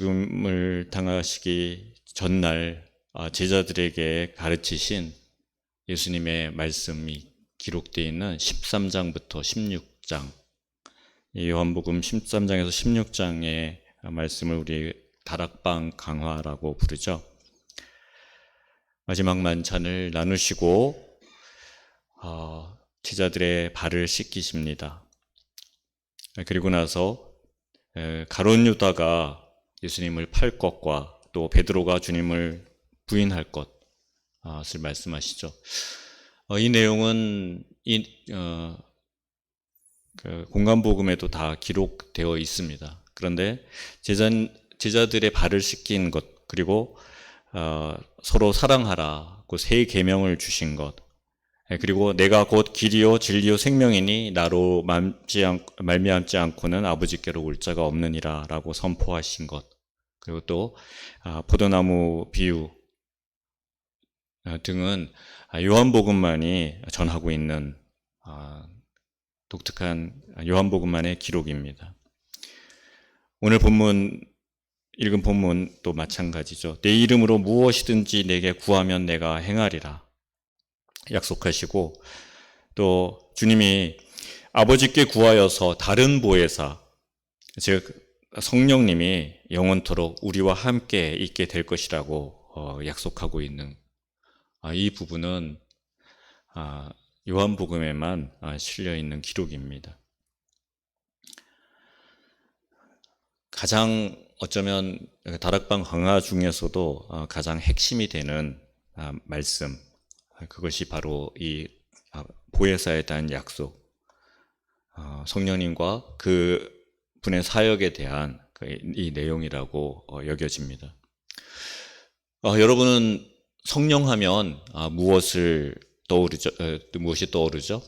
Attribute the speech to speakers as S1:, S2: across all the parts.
S1: 죽음을 당하시기 전날 아, 제자들에게 가르치신 예수님의 말씀이 기록되어 있는 13장부터 16장, 이 요한복음 13장에서 16장의 말씀을 우리 다락방 강화라고 부르죠. 마지막 만찬을 나누시고 어, 제자들의 발을 씻기십니다. 그리고 나서 에, 가론 유다가 예수님을 팔 것과 또 베드로가 주님을 부인할 것을 말씀하시죠. 어, 이 내용은 이 어, 그 공간복음에도 다 기록되어 있습니다. 그런데 제자, 제자들의 발을 씻긴 것 그리고 어, 서로 사랑하라고 세 계명을 주신 것 예, 그리고 내가 곧 길이요 진리요 생명이니 나로 말미암지 않고는 아버지께로 올 자가 없느니라라고 선포하신 것 그리고 또 아, 포도나무 비유 아, 등은 요한복음만이 전하고 있는 아, 독특한 요한복음만의 기록입니다. 오늘 본문 읽은 본문도 마찬가지죠. 내 이름으로 무엇이든지 내게 구하면 내가 행하리라 약속하시고 또 주님이 아버지께 구하여서 다른 보혜사 즉 성령님이 영원토록 우리와 함께 있게 될 것이라고 어, 약속하고 있는 아, 이 부분은 아, 요한복음에만 아, 실려 있는 기록입니다. 가장 어쩌면 다락방 강화 중에서도 어, 가장 핵심이 되는 말씀 그것이 바로 이 보혜사에 대한 약속 성령님과 그 분의 사역에 대한 그이 내용이라고 어, 여겨집니다. 여러분은 성령하면 무엇을 떠오르죠? 무엇이 떠오르죠?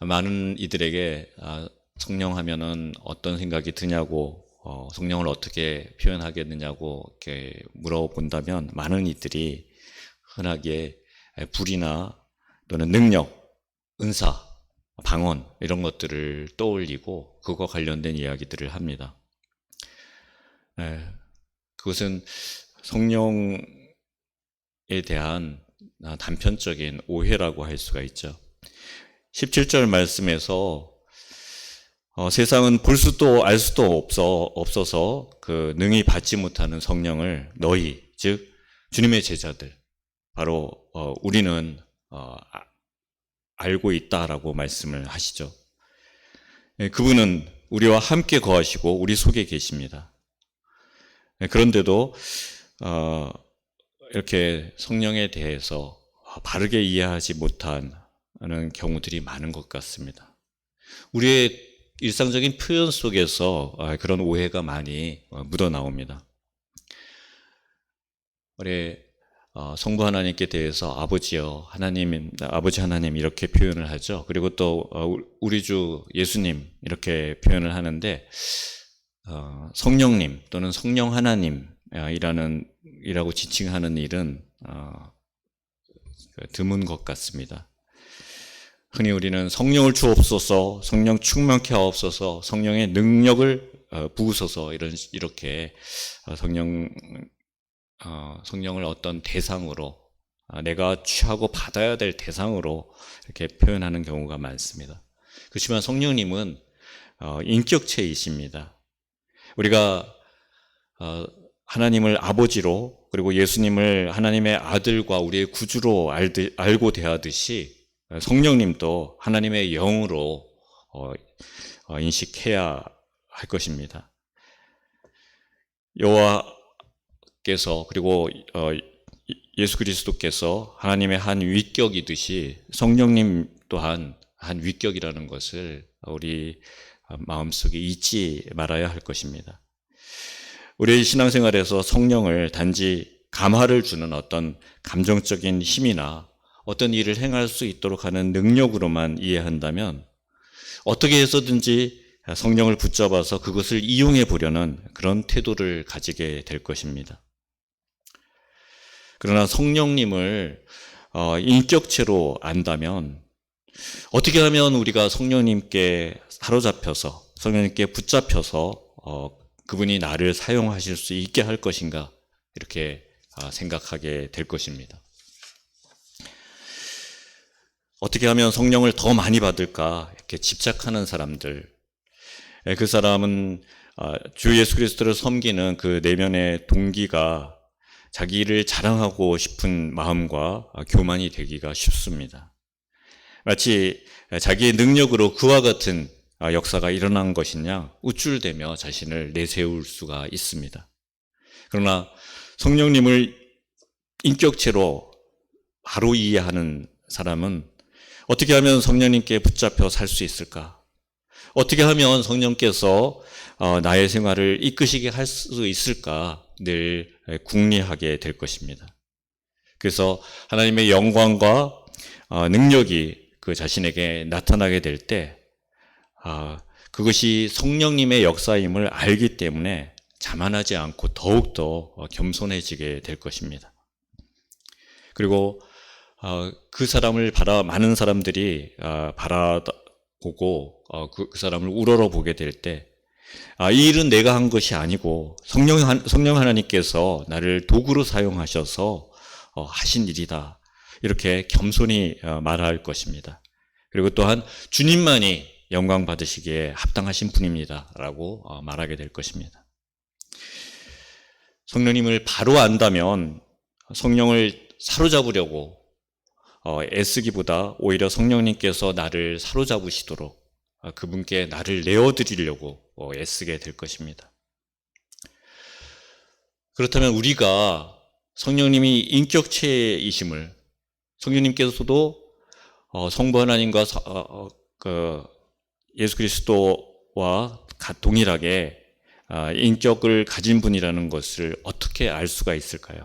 S1: 많은 이들에게 아, 성령하면은 어떤 생각이 드냐고 어, 성령을 어떻게 표현하겠느냐고 이렇게 물어본다면 많은 이들이 흔하게 불이나 또는 능력, 은사, 방언 이런 것들을 떠올리고 그거 관련된 이야기들을 합니다. 그것은 성령에 대한 단편적인 오해라고 할 수가 있죠. 17절 말씀에서 어, 세상은 볼 수도 알 수도 없어, 없어서 그 능히 받지 못하는 성령을 너희, 즉, 주님의 제자들, 바로, 어, 우리는, 어, 아, 알고 있다라고 말씀을 하시죠. 예, 그분은 우리와 함께 거하시고 우리 속에 계십니다. 예, 그런데도, 어, 이렇게 성령에 대해서 바르게 이해하지 못하는 경우들이 많은 것 같습니다. 우리의 일상적인 표현 속에서 아, 그런 오해가 많이 어, 묻어 나옵니다. 우리 어, 성부 하나님께 대해서 아버지여 하나님 아버지 하나님 이렇게 표현을 하죠. 그리고 또 어, 우리 주 예수님 이렇게 표현을 하는데 성령님 또는 성령 하나님이라는 이라고 지칭하는 일은 그 드문 것 같습니다. 흔히 우리는 성령을 주옵소서, 성령 충만케 하옵소서, 성령의 능력을 어, 부으소서 이런 이렇게 어, 성령 어, 성령을 어떤 대상으로 내가 취하고 받아야 될 대상으로 이렇게 표현하는 경우가 많습니다. 그렇지만 성령님은 인격체이십니다. 우리가 하나님을 아버지로 그리고 예수님을 하나님의 아들과 우리의 구주로 알고 대하듯이 성령님도 하나님의 영으로 어, 어, 인식해야 할 것입니다. 여호와 께서 그리고 어, 예수 그리스도께서 하나님의 한 위격이듯이 성령님 또한 한 위격이라는 것을 우리 마음속에 잊지 말아야 할 것입니다. 우리의 신앙생활에서 성령을 단지 감화를 주는 어떤 감정적인 힘이나 어떤 일을 행할 수 있도록 하는 능력으로만 이해한다면 어떻게 해서든지 성령을 붙잡아서 그것을 이용해 보려는 그런 태도를 가지게 될 것입니다. 그러나 성령님을 어, 인격체로 안다면 어떻게 하면 우리가 성령님께 사로잡혀서 성령님께 붙잡혀서 어, 그분이 나를 사용하실 수 있게 할 것인가? 이렇게 아, 생각하게 될 것입니다. 어떻게 하면 성령을 더 많이 받을까? 이렇게 집착하는 사람들. 예, 그 사람은 아, 주 예수 그리스도를 섬기는 그 내면의 동기가 자기를 자랑하고 싶은 마음과 아, 교만이 되기가 쉽습니다. 마치 자기의 능력으로 그와 같은 아, 역사가 일어난 것이냐 우쭐대며 자신을 내세울 수가 있습니다. 그러나 성령님을 인격체로 바로 이해하는 사람은 어떻게 하면 성령님께 붙잡혀 살 수 있을까? 어떻게 하면 성령께서 어, 나의 생활을 이끄시게 할 수 있을까 늘 궁리하게 될 것입니다. 그래서 하나님의 영광과 어, 능력이 그 자신에게 나타나게 될 때, 아, 그것이 성령님의 역사임을 알기 때문에 자만하지 않고 더욱더 어, 겸손해지게 될 것입니다. 그리고 어, 그 사람을 바라 많은 사람들이 어, 바라보고 그, 그 사람을 우러러 보게 될 때, 아, 이 일은 내가 한 것이 아니고 성령 성령 하나님께서 나를 도구로 사용하셔서 하신 일이다. 이렇게 겸손히 말할 것입니다. 그리고 또한 주님만이 영광 받으시기에 합당하신 분입니다 라고 말하게 될 것입니다. 성령님을 바로 안다면 성령을 사로잡으려고 어, 애쓰기보다 오히려 성령님께서 나를 사로잡으시도록 어, 그분께 나를 내어드리려고 어, 애쓰게 될 것입니다. 그렇다면 우리가 성령님이 인격체이심을 성령님께서도 성부 하나님과 그 예수 그리스도와 동일하게 아, 인격을 가진 분이라는 것을 어떻게 알 수가 있을까요?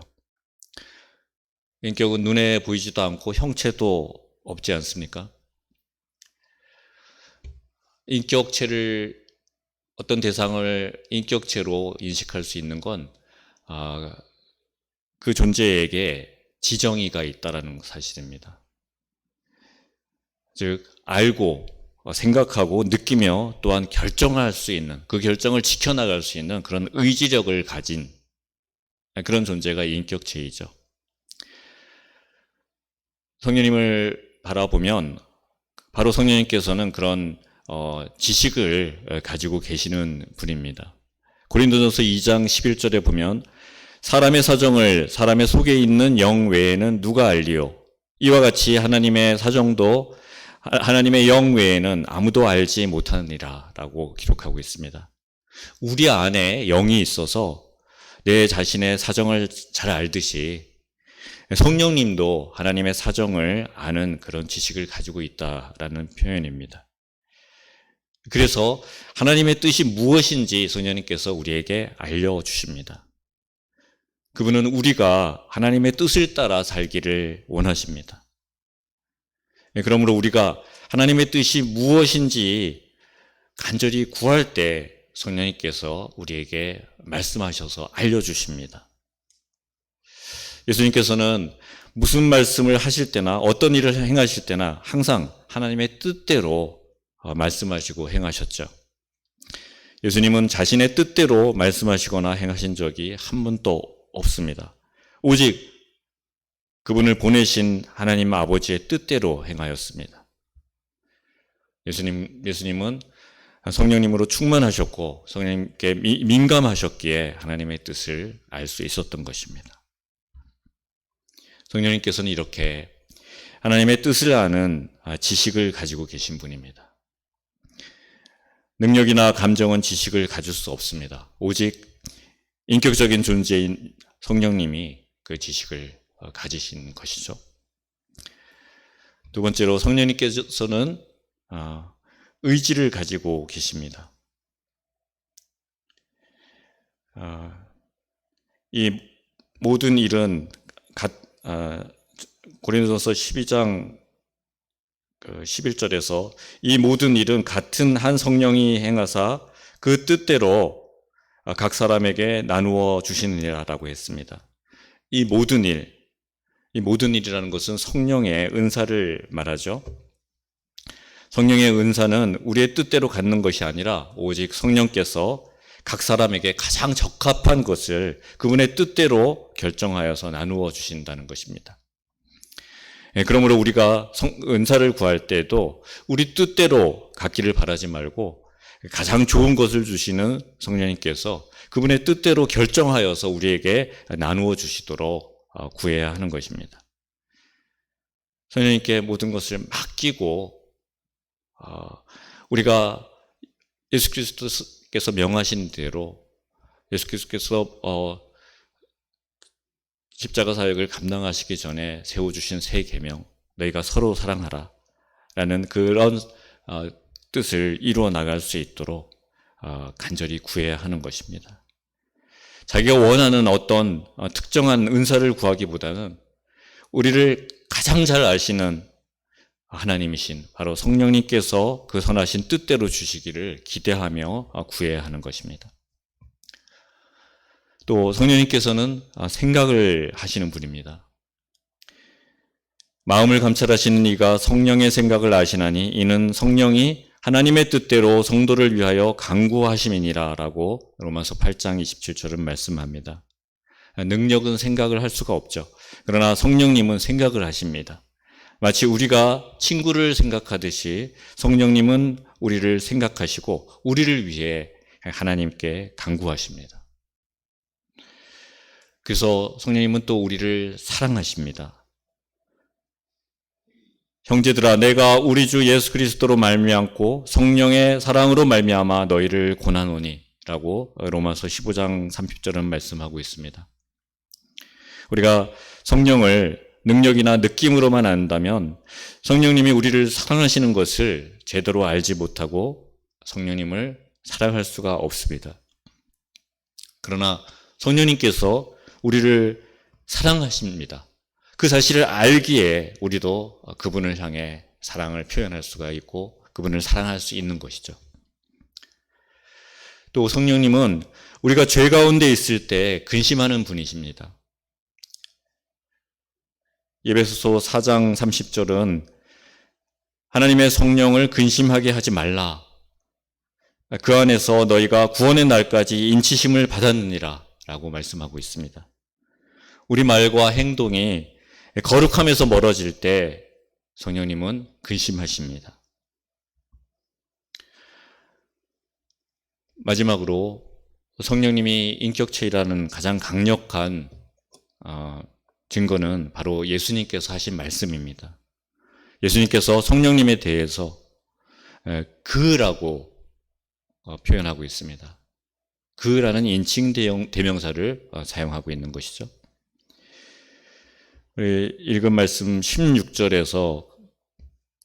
S1: 인격은 눈에 보이지도 않고 형체도 없지 않습니까? 인격체를 어떤 대상을 인격체로 인식할 수 있는 건, 아, 그 존재에게 지정의가 있다라는 사실입니다. 즉, 알고 어, 생각하고 느끼며 또한 결정할 수 있는 그 결정을 지켜나갈 수 있는 그런 의지력을 가진 그런 존재가 인격체이죠. 성령님을 바라보면 바로 성령님께서는 그런 어, 지식을 가지고 계시는 분입니다. 고린도전서 2장 11절에 보면 사람의 사정을 사람의 속에 있는 영 외에는 누가 알리요? 이와 같이 하나님의 사정도 하나님의 영 외에는 아무도 알지 못하느니라 라고 기록하고 있습니다. 우리 안에 영이 있어서 내 자신의 사정을 잘 알듯이 성령님도 하나님의 사정을 아는 그런 지식을 가지고 있다라는 표현입니다. 그래서 하나님의 뜻이 무엇인지 성령님께서 우리에게 알려주십니다. 그분은 우리가 하나님의 뜻을 따라 살기를 원하십니다. 예, 그러므로 우리가 하나님의 뜻이 무엇인지 간절히 구할 때 성령님께서 우리에게 말씀하셔서 알려주십니다. 예수님께서는 무슨 말씀을 하실 때나 어떤 일을 행하실 때나 항상 하나님의 뜻대로 어, 말씀하시고 행하셨죠. 예수님은 자신의 뜻대로 말씀하시거나 행하신 적이 한 번도 없습니다. 오직 그분을 보내신 하나님 아버지의 뜻대로 행하였습니다. 예수님, 예수님은 성령님으로 충만하셨고 성령님께 민감하셨기에 하나님의 뜻을 알 수 있었던 것입니다. 성령님께서는 이렇게 하나님의 뜻을 아는 지식을 가지고 계신 분입니다. 능력이나 감정은 지식을 가질 수 없습니다. 오직 인격적인 존재인 성령님이 그 지식을 어, 가지신 것이죠. 두 번째로 성령님께서는 어, 의지를 가지고 계십니다. 어, 이 모든 일은 고린도서 12장 11절에서 그이 모든 일은 같은 한 성령이 행하사 그 뜻대로 각 사람에게 나누어 주시느니라라고 했습니다. 이 모든 일, 이 모든 일이라는 것은 성령의 은사를 말하죠. 성령의 은사는 우리의 뜻대로 갖는 것이 아니라 오직 성령께서 각 사람에게 가장 적합한 것을 그분의 뜻대로 결정하여서 나누어 주신다는 것입니다. 예, 그러므로 우리가 성- 은사를 구할 때도 우리 뜻대로 갖기를 바라지 말고 가장 좋은 것을 주시는 성령님께서 그분의 뜻대로 결정하여서 우리에게 나누어 주시도록 어, 구해야 하는 것입니다. 성령님께 모든 것을 맡기고 어, 우리가 예수 그리스도께서 명하신 대로 예수 그리스도께서 어, 십자가 사역을 감당하시기 전에 세워주신 새 계명 너희가 서로 사랑하라 라는 그런 어, 뜻을 이루어 나갈 수 있도록 어, 간절히 구해야 하는 것입니다. 자기가 원하는 어떤 어, 특정한 은사를 구하기보다는 우리를 가장 잘 아시는 하나님이신 바로 성령님께서 그 선하신 뜻대로 주시기를 기대하며 어, 구해야 하는 것입니다. 또 성령님께서는 아, 생각을 하시는 분입니다. 마음을 감찰하시는 이가 성령의 생각을 아시나니 이는 성령이 하나님의 뜻대로 성도를 위하여 강구하심이니라라고 로마서 8장 27절은 말씀합니다. 능력은 생각을 할 수가 없죠. 그러나 성령님은 생각을 하십니다. 마치 우리가 친구를 생각하듯이 성령님은 우리를 생각하시고 우리를 위해 하나님께 강구하십니다. 그래서 성령님은 또 우리를 사랑하십니다. 형제들아 내가 우리 주 예수 그리스도로 말미암고 성령의 사랑으로 말미암아 너희를 고난오니라고 로마서 15장 30절은 말씀하고 있습니다. 우리가 성령을 능력이나 느낌으로만 안다면 성령님이 우리를 사랑하시는 것을 제대로 알지 못하고 성령님을 사랑할 수가 없습니다. 그러나 성령님께서 우리를 사랑하십니다. 그 사실을 알기에 우리도 그분을 향해 사랑을 표현할 수가 있고 그분을 사랑할 수 있는 것이죠. 또 성령님은 우리가 죄 가운데 있을 때 근심하는 분이십니다. 예배소서 4장 30절은 하나님의 성령을 근심하게 하지 말라. 그 안에서 너희가 구원의 날까지 인치심을 받았느니라 라고 말씀하고 있습니다. 우리 말과 행동이 거룩함에서 멀어질 때 성령님은 근심하십니다. 마지막으로 성령님이 인격체이라는 가장 강력한 어, 증거는 바로 예수님께서 하신 말씀입니다. 예수님께서 성령님에 대해서 에, 그라고 어, 표현하고 있습니다. 그라는 인칭 대명사를 어, 사용하고 있는 것이죠. 우리 읽은 말씀 16절에서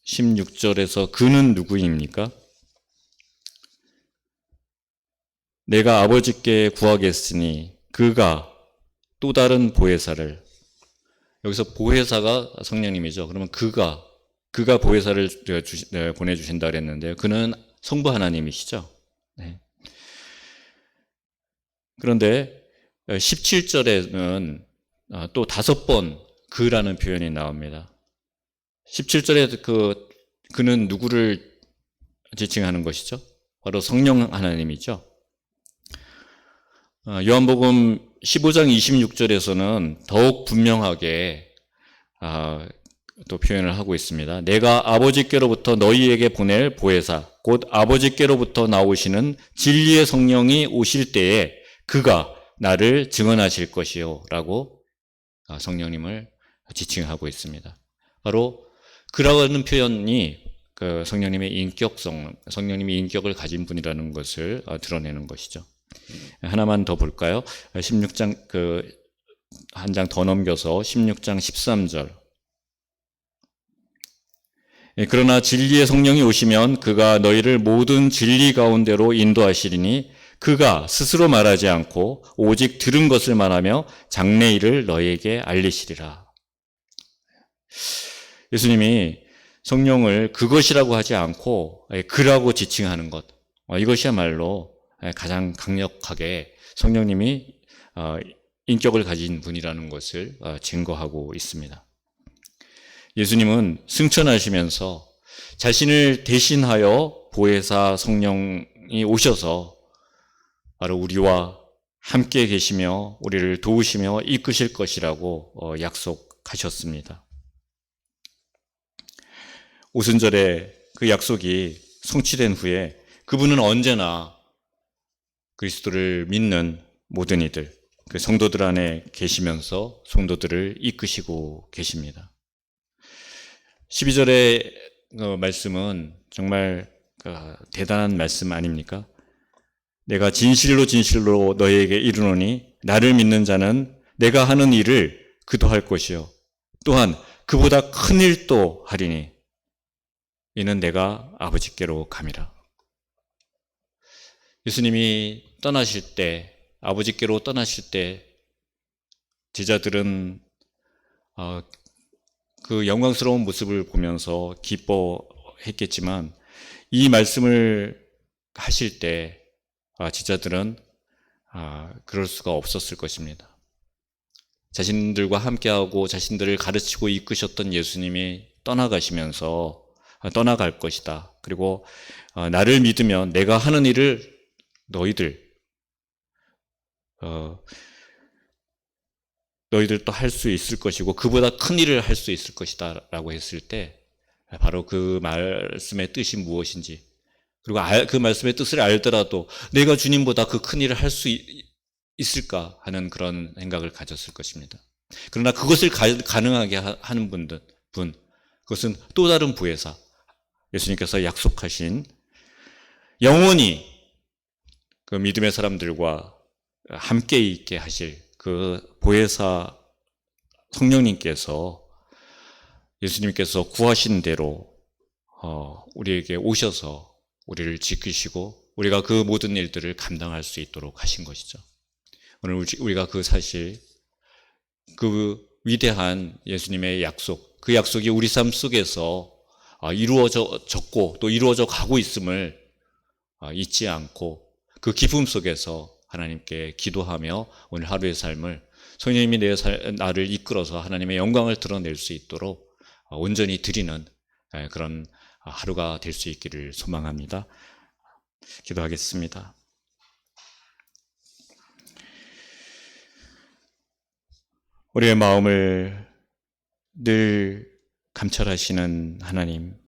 S1: 16절에서 그는 누구입니까? 내가 아버지께 구하겠으니 그가 또 다른 보혜사를 여기서 보혜사가 성령님이죠. 그러면 그가 그가 보혜사를 보내주신다 그랬는데요. 그는 성부 하나님이시죠. 네. 그런데 17절에는 아, 또 다섯 번 그라는 표현이 나옵니다. 17절에 그 그는 누구를 지칭하는 것이죠? 바로 성령 하나님이죠. 아, 요한복음 15장 26절에서는 더욱 분명하게 아, 또 표현을 하고 있습니다. 내가 아버지께로부터 너희에게 보낼 보혜사 곧 아버지께로부터 나오시는 진리의 성령이 오실 때에 그가 나를 증언하실 것이요 라고 아, 성령님을 지칭하고 있습니다. 바로 그라는 표현이 그 성령님의 인격성, 성령님이 인격을 가진 분이라는 것을 어, 드러내는 것이죠. 하나만 더 볼까요? 16장 그 한 장 더 넘겨서 16장 13절. 예, 그러나 진리의 성령이 오시면 그가 너희를 모든 진리 가운데로 인도하시리니 그가 스스로 말하지 않고 오직 들은 것을 말하며 장래일을 너희에게 알리시리라. 예수님이 성령을 그것이라고 하지 않고 예, 그라고 지칭하는 것. 어, 이것이야말로 예, 가장 강력하게 성령님이 어, 인격을 가진 분이라는 것을 어, 증거하고 있습니다. 예수님은 승천하시면서 자신을 대신하여 보혜사 성령이 오셔서 바로 우리와 함께 계시며 우리를 도우시며 이끄실 것이라고 어, 약속하셨습니다. 오순절에 그 약속이 성취된 후에 그분은 언제나 그리스도를 믿는 모든 이들, 그 성도들 안에 계시면서 성도들을 이끄시고 계십니다. 12절의 어, 말씀은 정말 어, 대단한 말씀 아닙니까? 내가 진실로 진실로 너희에게 이르노니 나를 믿는 자는 내가 하는 일을 그도 할 것이요 또한 그보다 큰 일도 하리니 이는 내가 아버지께로 감이라. 예수님이 떠나실 때 아버지께로 떠나실 때 제자들은 어, 그 영광스러운 모습을 보면서 기뻐했겠지만 이 말씀을 하실 때 아, 제자들은 아, 그럴 수가 없었을 것입니다. 자신들과 함께하고 자신들을 가르치고 이끄셨던 예수님이 떠나가시면서 아, 떠나갈 것이다. 그리고 어, 나를 믿으면 내가 하는 일을 너희들 어, 너희들도 할 수 있을 것이고 그보다 큰 일을 할 수 있을 것이다라고 했을 때 바로 그 말씀의 뜻이 무엇인지 그리고 알, 그 말씀의 뜻을 알더라도 내가 주님보다 그 큰 일을 할 수 있을까 하는 그런 생각을 가졌을 것입니다. 그러나 그것을 가, 능하게 하는 분들 분 그것은 또 다른 부회사 예수님께서 약속하신 영원히 그 믿음의 사람들과 함께 있게 하실 그 보혜사 성령님께서 예수님께서 구하신 대로 어, 우리에게 오셔서 우리를 지키시고 우리가 그 모든 일들을 감당할 수 있도록 하신 것이죠. 오늘 우리가 그 사실 그 위대한 예수님의 약속, 그 약속이 우리 삶 속에서 아, 이루어졌고 또 이루어져 가고 있음을 아, 잊지 않고 그 기쁨 속에서 하나님께 기도하며 오늘 하루의 삶을 성령님이 내 나를 이끌어서 하나님의 영광을 드러낼 수 있도록 아, 온전히 드리는 그런 하루가 될 수 있기를 소망합니다. 기도하겠습니다. 우리의 마음을 늘 감찰하시는 하나님,